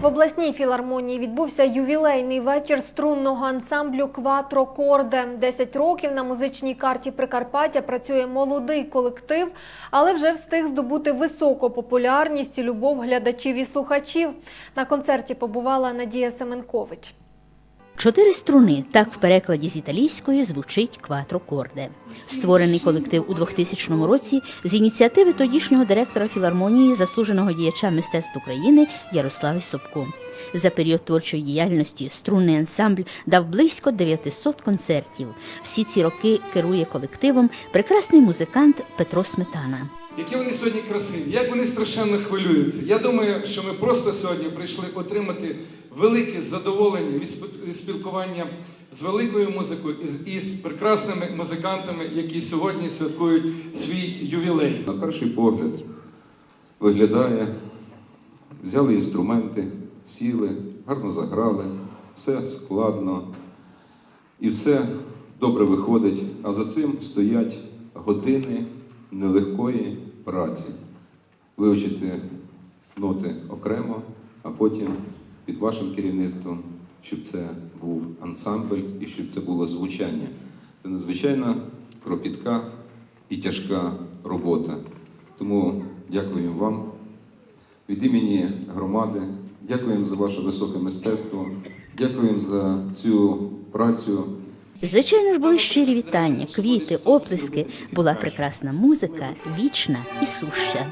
В обласній філармонії відбувся ювілейний вечір струнного ансамблю Кватро Корде. 10 років на музичній карті Прикарпаття працює молодий колектив, але вже встиг здобути високу популярність і любов глядачів і слухачів. На концерті побувала Надія Семенкович. Чотири струни так в перекладі з італійської звучить кватро корде. Створений колектив у 2000 році з ініціативи тодішнього директора філармонії, заслуженого діяча мистецтв України Ярослави Собко. За період творчої діяльності струнний ансамбль дав близько 900 концертів. Всі ці роки керує колективом прекрасний музикант Петро Сметана. Які вони сьогодні красиві, як вони страшенно хвилюються. Я думаю, що ми просто сьогодні прийшли отримати велике задоволення від спілкування з великою музикою і з- прекрасними музикантами, які сьогодні святкують свій ювілей. На перший погляд виглядає, взяли інструменти, сіли, гарно заграли, все складно і все добре виходить, а за цим стоять години нелегкої праці. Вивчити ноти окремо, а потім під вашим керівництвом, щоб це був ансамбль і щоб це було звучання. Це надзвичайно кропітка і тяжка робота. Тому дякую вам від імені громади, дякуємо за ваше високе мистецтво, дякуємо за цю працю. Звичайно ж, були щирі вітання, квіти, оплески. Була прекрасна музика, вічна і суща.